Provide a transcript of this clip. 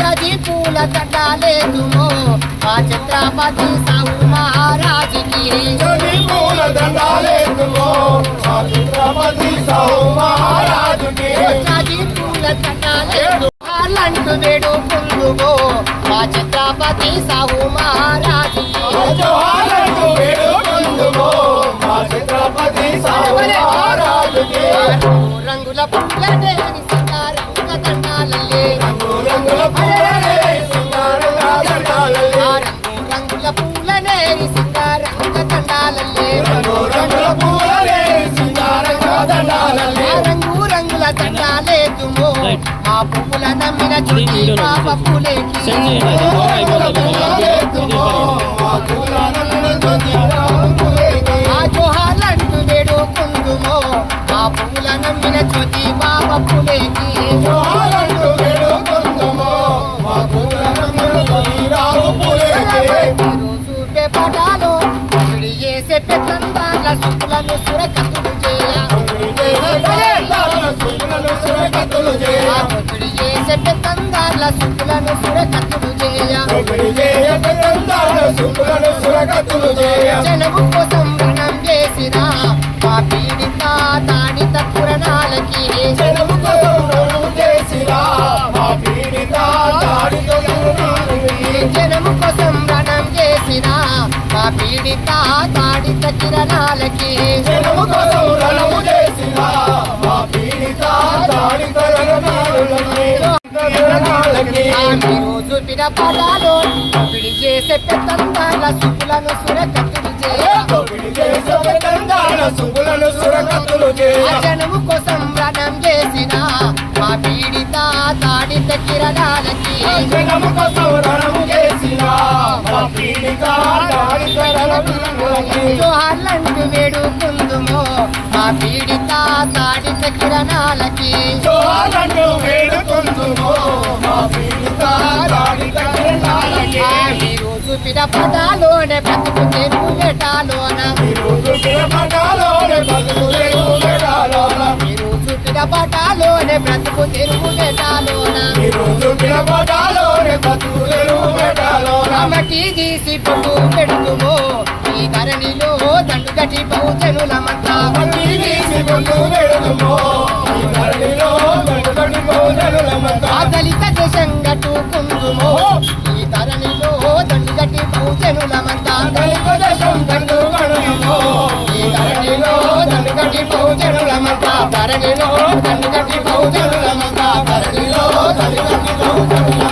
జాతి పూల దండాలేదుమో. మా ఛత్రపతి సాహు మహారాజుకి. పూల దండాలేదుమో. మా చిత్రపతి సాహు మహారాజుకి. జాతి పూల దండాలేదు. వాళ్ళంటూ వేడుకుందుమో మా ఛత్రపతి సాహు మహారాజుకి. మా రంగుల పుల్లనే దండాలల్లే రంగు రంగుల పువ్వుల నమ్మిన చుట్టి పాప పూలేకి రోజు పేపటాలో పిడి చేసే పెద్దందాల సుప్పులను సురకత్తులు చేయ పిడి చేసే పెద్దందాల సుప్పులను సురకత్తులు చేయ జనము కోసం రుణం పీడిత తాడిత కిరణాలకి జనము కోసం రణము చేసిన మా పీడిత దాడిత రణాలకి ఆమె రోజు పిడపడాలో పిడి చేసే పెద్దందాల సుప్పులను సురకత్తులు జనము కోసం రణం చేసిన మా పీడిత తాడిత కిరణాలకి జనము కోసం జోహార్లంటూ వేడుకుందుమో. మా పీడిత తాడిత కిరణాలకి. జోహాలంటూ వేడుకుందుమో. మా పీడిత ఈ రోజు బ్రతుకు తెరువు వేటాలోన బతుకులేవు వేడాలోన ఈ రోజు పిడపడాలోనే బ్రతుకు తెరువు వేటాలోన తీసి పుట్టు పెడుతుమో ఈ ధరణిలో దండు గటి దండుగటి బహుజనులమంతా వడ్డీ తీసి పుట్టు పెడుతుమో ఈ ధరణిలో దండు గటి దండుగటి బహుజనులమంతా దళిత దేశంగటు కుందుమో ఈ ధరణిలో దండు గటి దండుగటి బహుజనులమంతా దళిత దశం దండు గణమో ఈ ధరణిలో దండు గటి దండుగటి బహుజనులమంతా ధరణిలో దండు గటి దండుగటి బహుజనులమంతా ధరణిలో దండుగటి బహుజనులమంతా